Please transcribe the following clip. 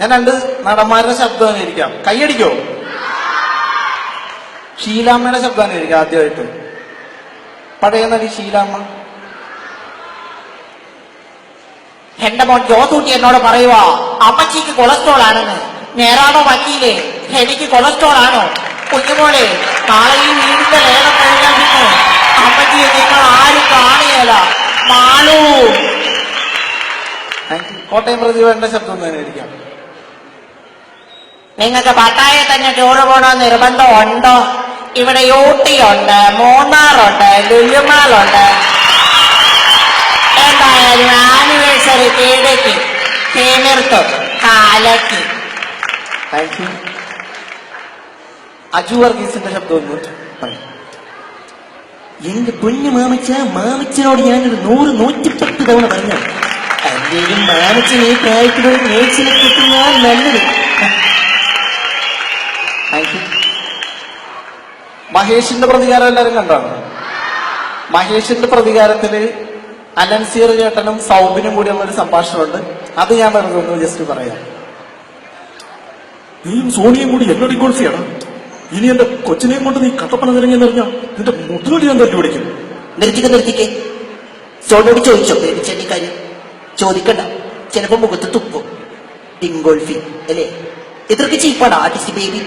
ഞാൻ രണ്ട് നടന്മാരുടെ ശബ്ദം അനുകരിക്കാം കൈയടിക്കോ? ഷീലാമ്മയുടെ ശബ്ദം അനുകരിക്കാം ആദ്യമായിട്ട്. പഴയ നടി ഷീലാമ്മ. എന്റെ മോൻ ജോസൂട്ടി എന്നോട് പറയുവാ അമ്മച്ചിക്ക് കൊളസ്ട്രോൾ ആണെന്ന്. നേരാണോ വക്കീലേ? എനിക്ക് കൊളസ്ട്രോൾ ആണോ? കുഞ്ഞുമോളെ നാളെ ഈ വീടിന്റെ ലേലം കഴിഞ്ഞാൽ പിന്നെ അമ്മച്ചിയെ നിങ്ങൾ ആരും കാണുകയല്ല മാളൂ. കോട്ടയം പ്രതിഭ എന്റെ ശബ്ദം തന്നെ അനുകരിക്കാം നിങ്ങൾക്ക് പട്ടായ തന്നെ ടൂറ് പോകണോ നിർബന്ധം ഉണ്ടോ ഇവിടെ ഉണ്ട് മൂന്നാറുണ്ട് ലുലുമാളുണ്ട്. എന്തായാലും ആനിവേഴ്സറി തേടേക്ക് തേമിർത്തും യു അജു വർഗീസിന്റെ ശബ്ദം എന്റെ പൊന്നു മാമച്ച മാമച്ചനോട് ഞാനൊരു നൂറ് നൂറ്റിപ്പത്ത് തവണ പറഞ്ഞു എന്തെങ്കിലും മാമച്ചൻ ഈ പ്രായത്തിലൊരു നേഴ്സിനെ കിട്ടുന്നതാണ് നല്ലത് താങ്ക് യു മഹേഷിന്റെ പ്രതികാരം എല്ലാവരും കണ്ടാണ് മഹേഷിന്റെ പ്രതികാരത്തിൽ അലൻസിയർ ചേട്ടനും സൗബിനും കൂടിയുള്ള ഒരു സംഭാഷണമുണ്ട്. അത് ഞാൻ പറഞ്ഞു ജസ്റ്റ് പറയാം. നീയും സോണിയും കൂടി എന്നോട് ഗോൾസിയാണ് ഇനി എന്റെ കൊച്ചിനെയും കൊണ്ട് നീ കട്ടപ്പന നിരങ്ങി നിറഞ്ഞ നിന്റെ മുട്ടുകടി ഞാൻ തട്ടി പിടിക്കും. നിർത്തിക്ക് നിർത്തിക്ക്. സോണിയോട് ചോദിച്ചോ പേടിച്ചെന്റെ കാര്യം? ചോദിക്കണ്ട. ചിലപ്പോ മുഖത്ത് തുപ്പും. ഡിങ്കോൾഫി അല്ലേ? ഇത്രക്ക് ചീപ്പാണ് ആർട്ടിസ്റ്റ് ബേബി